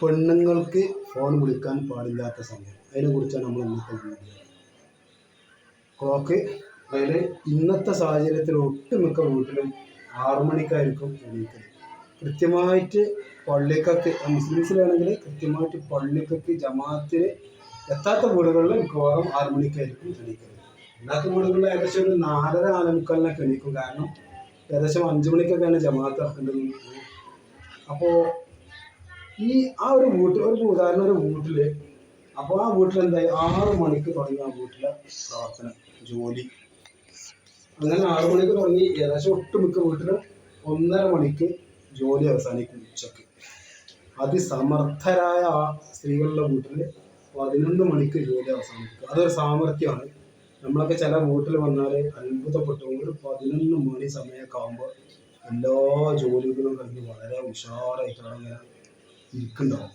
പെണ്ണുങ്ങൾക്ക് ഫോൺ വിളിക്കാൻ പാടില്ലാത്ത സമയം. അതിനെക്കുറിച്ചാണ് നമ്മൾ ഇന്നത്തെ വീഡിയോ ക്ലോക്ക് അതിൽ ഇന്നത്തെ സാഹചര്യത്തിൽ ഒട്ടുമിക്ക വീട്ടിലും ആറു മണിക്കായിരിക്കും എണീക്കൽ കൃത്യമായിട്ട് പള്ളിക്കൊക്കെ മുസ്ലിംസിലാണെങ്കിൽ കൃത്യമായിട്ട് പള്ളിക്കൊക്കെ ജമാഅത്തിന് എത്താത്ത വീടുകളിൽ മിക്കവാറും ആറു മണിക്കായിരിക്കും എണീക്കൽ അല്ലാത്ത വീടുകളിൽ ഏകദേശം ഒരു നാലര നാലേമുക്കാലിനൊക്കെ എണീക്കും. കാരണം ഏകദേശം അഞ്ചു മണിക്കൊക്കെയാണ് ജമാഅത്ത് നടക്കുന്നത് അപ്പോൾ ഈ ആ ഒരു വീട്ടിൽ ഒരു ഉദാഹരണം ഒരു വീട്ടിൽ അപ്പോൾ ആ വീട്ടിൽ എന്തായി? ആറ് മണിക്ക് തുടങ്ങി ആ വീട്ടിലെ പ്രവർത്തനം ജോലി. അങ്ങനെ ആറു മണിക്ക് തുടങ്ങി ഏകദേശം ഒട്ടുമിക്ക വീട്ടിലും ഒന്നര മണിക്ക് ജോലി അവസാനിക്കും ഉച്ചയ്ക്ക്. അതിസമർത്ഥരായ ആ സ്ത്രീകളുടെ വീട്ടിൽ പതിനൊന്ന് മണിക്ക് ജോലി അവസാനിക്കും. അതൊരു സാമർഥ്യമാണ്. നമ്മളൊക്കെ ചില വീട്ടിൽ വന്നാൽ ഒരു പതിനൊന്ന് മണി സമയമൊക്കെ ആകുമ്പോൾ എല്ലാ ജോലികളും കഴിഞ്ഞ് വളരെ ഉഷാറായിട്ടാണ് ഇങ്ങനെ ഇരിക്കുന്നുണ്ടാവും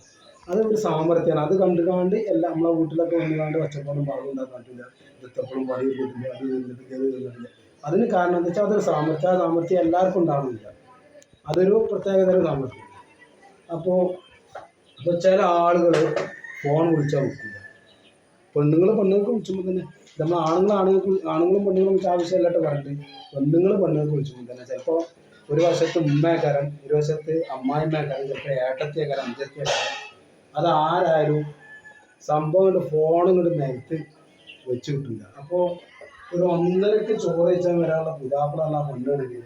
അത് ഒരു സാമർത്ഥ്യമാണ് അത് കണ്ടു കാണ്ട് എല്ലാം നമ്മളെ വീട്ടിലൊക്കെ വന്നു കാണ്ട് ഒച്ചപ്പാടും പാടും ഉണ്ടാക്കാൻ പറ്റില്ല ഇതെപ്പോഴും പണി കിട്ടില്ല അത് ചെയ്തിട്ടില്ല ഇത് ചെയ്തിട്ടില്ല അതിന് കാരണം എന്താ വെച്ചാൽ അതൊരു സാമർത്ഥ്യം ആ സാമർത്ഥ്യം എല്ലാവർക്കും ഉണ്ടാവുന്നില്ല അതൊരു പ്രത്യേകതരം സാമർത്ഥ്യം അപ്പോൾ ഇപ്പോൾ ചില ആളുകൾ ഫോൺ വിളിച്ചാൽ വിളിക്കില്ല പെണ്ണുങ്ങൾ പെണ്ണുങ്ങൾക്ക് വിളിച്ചുമ്പോൾ തന്നെ നമ്മൾ ആണുങ്ങൾ ആണുങ്ങൾക്ക് ആണുങ്ങളും പെണ്ണുങ്ങളും വിളിച്ച ആവശ്യമില്ലാട്ട് പറഞ്ഞിട്ട് പെണ്ണുങ്ങൾ പെണ്ണുങ്ങൾക്ക് വിളിച്ചുമ്പോൾ തന്നെ ചിലപ്പോൾ ഒരു വശത്ത് ഉമ്മേക്കാരൻ ഒരു വശത്ത് അമ്മായിമ്മേക്കാരൻ ചിലപ്പോൾ ഏട്ടത്തിയേക്കാരൻ അഞ്ചത്തിയേക്കാരൻ അത് ആരായാലും സംഭവം കൊണ്ട് ഫോൺ ഇങ്ങോട്ട് നിരത്ത് വെച്ച് കിട്ടില്ല അപ്പോൾ ഒരു ഒന്നരക്ക് ചോറ് വെച്ചാൽ വരാനുള്ള പിതാക്കളല്ല പെണ്ണാണെങ്കിൽ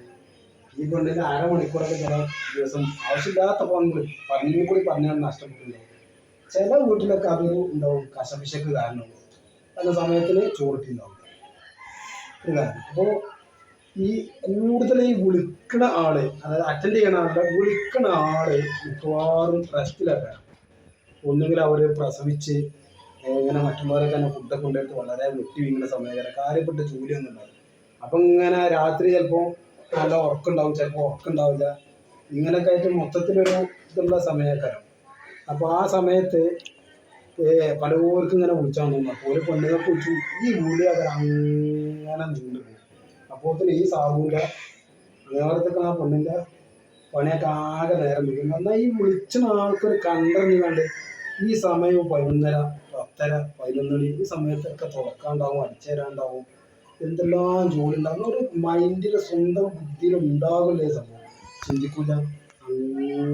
ഈ പെണ്ണിന് അരമണിക്കൂറൊക്കെ ചില ദിവസം ആവശ്യമില്ലാത്ത ഫോണുകൾ പറഞ്ഞു കൂടി പറഞ്ഞാൽ നഷ്ടപ്പെട്ടില്ല ചില വീട്ടിലൊക്കെ അതൊരു ഉണ്ടാവും കശപിശക്ക് കാരണം പല സമയത്തിന് ചോറിട്ടുണ്ടാവും. ഒരു അപ്പോൾ ഈ കൂടുതൽ ഈ വിളിക്കണ ആൾ അതായത് അറ്റൻഡ് ചെയ്യണ ആളുടെ വിളിക്കണ ആൾ മിക്കവാറും റെസ്റ്റിലൊക്കെ ഒന്നുകിൽ അവർ പ്രസവിച്ച് ഇങ്ങനെ മറ്റുള്ളവരെ തന്നെ ഫുഡൊക്കെ കൊണ്ടുപോയിട്ട് വളരെ വെട്ടി വീങ്ങുന്ന സമയം കാര്യപ്പെട്ട ജോലിയൊന്നും ഉണ്ടാവും അപ്പം ഇങ്ങനെ രാത്രി ചിലപ്പോൾ നല്ല ഉറക്കുണ്ടാവും ചിലപ്പോ ഉറക്കുണ്ടാവില്ല. ഇങ്ങനെയൊക്കെ ആയിട്ട് മൊത്തത്തിലൊരു ഇതുള്ള സമയക്കാരം. അപ്പോൾ ആ സമയത്ത് പലവർക്കും ഇങ്ങനെ വിളിച്ചാൽ തോന്നുന്നു. അപ്പോൾ ഒരു വിളിച്ചു ഈ വിളി അവർ അങ്ങനെ നീണ്ടു അപ്പോൾ ഈ സാബുവിന്റെ നേരത്തൊക്കെ ആ പെണ്ണിന്റെ പണിയൊക്കെ ആകെ നേരം നിൽക്കുന്നു എന്നാൽ ഈ വിളിച്ച ആൾക്കൊരു കണ്ടറിഞ്ഞ് കണ്ട് ഈ സമയം പതിനൊന്നര പത്തര പതിനൊന്ന് മണി ഈ സമയത്തൊക്കെ തുറക്കാണ്ടാവും അടിച്ചേരാണ്ടാവും എന്തെല്ലാം ജോലി ഉണ്ടാകും ഒരു മൈൻഡിൽ സ്വന്തം ബുദ്ധിയിൽ ഉണ്ടാകില്ലേ സംഭവം. ചിന്തിക്കൂല.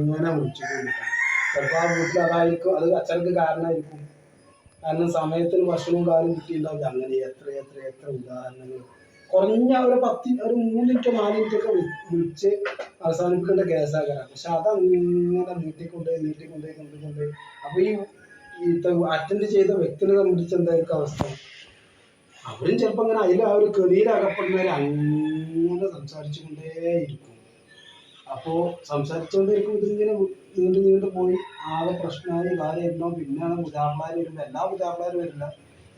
അങ്ങനെ വിളിച്ചു ചിലപ്പോൾ ആ വീട്ടിൽ അതായിരിക്കും അത് അച്ഛനക്ക് കാരണമായിരിക്കും. കാരണം സമയത്തിന് ഭക്ഷണവും കാര്യം കിട്ടിയിട്ടുണ്ടാവില്ല. അങ്ങനെ എത്ര എത്ര എത്ര ഉദാഹരണങ്ങൾ കുറഞ്ഞ ഒരു പത്ത് ഒരു മൂന്ന് മിനിറ്റ് നാല് മിനിറ്റ് ഒക്കെ വിളിച്ച് അവസാനിപ്പിക്കേണ്ട കേസാകാരാണ് പക്ഷെ അതങ്ങനെ നീട്ടിക്കൊണ്ട് നീട്ടിക്കൊണ്ട് കൊണ്ടുകൊണ്ട് അപ്പൊ ഈ അറ്റൻഡ് ചെയ്ത വ്യക്തിനെ സംബന്ധിച്ച് എന്തായിരിക്കും അവസ്ഥ? അവരും ചിലപ്പോൾ അങ്ങനെ അതിൽ ആ ഒരു കെണിയിൽ അകപ്പെടുന്നവർ അങ്ങനെ സംസാരിച്ചുകൊണ്ടേയിരിക്കും അപ്പോൾ സംസാരിച്ചുകൊണ്ടിരിക്കും ഇതിങ്ങനെ നീണ്ടു നീണ്ടു പോയി. ആകെ പ്രശ്നമായി കാര്യം ഇരുന്നോ പിന്നെയാണ് പുതിയാപ്പിളാർ വരുമ്പോൾ എല്ലാ പുതിയാപ്പിളാരും വരില്ല.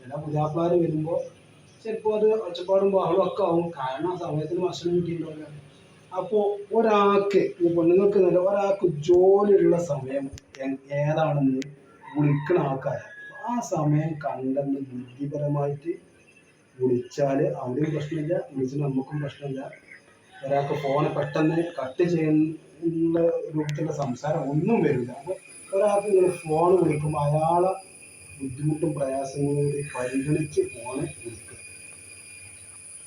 എല്ലാ പുതിയാപ്പിളാർ വരുമ്പോൾ ചിലപ്പോൾ അത് ഒച്ചപ്പാടും ബഹളും ഒക്കെ ആവും. കാരണം ആ സമയത്തിന് ഭക്ഷണം കിട്ടിയിട്ടുണ്ടാവില്ല അപ്പോൾ ഒരാൾക്ക് ഈ പെണ്ണുങ്ങൾക്ക് നല്ല ഒരാൾക്ക് ജോലിയുള്ള സമയം ഏതാണെന്ന് വിളിക്കണ ആൾക്കാരാണ് ആ സമയം കണ്ടെന്ന് ബുദ്ധിപരമായിട്ട് വിളിച്ചാൽ അവിടെയും പ്രശ്നമില്ല വിളിച്ചാൽ നമുക്കും പ്രശ്നമില്ല. ഒരാൾക്ക് ഫോണ് പെട്ടെന്ന് കട്ട് ചെയ്യുന്ന രൂപത്തിലുള്ള സംസാരം ഒന്നും വരില്ല. അപ്പോൾ ഒരാൾക്ക് ഇങ്ങനെ ഫോൺ വിളിക്കുമ്പോൾ അയാളെ ബുദ്ധിമുട്ടും പ്രയാസങ്ങളും കൂടി പരിഗണിച്ച് ഫോണ്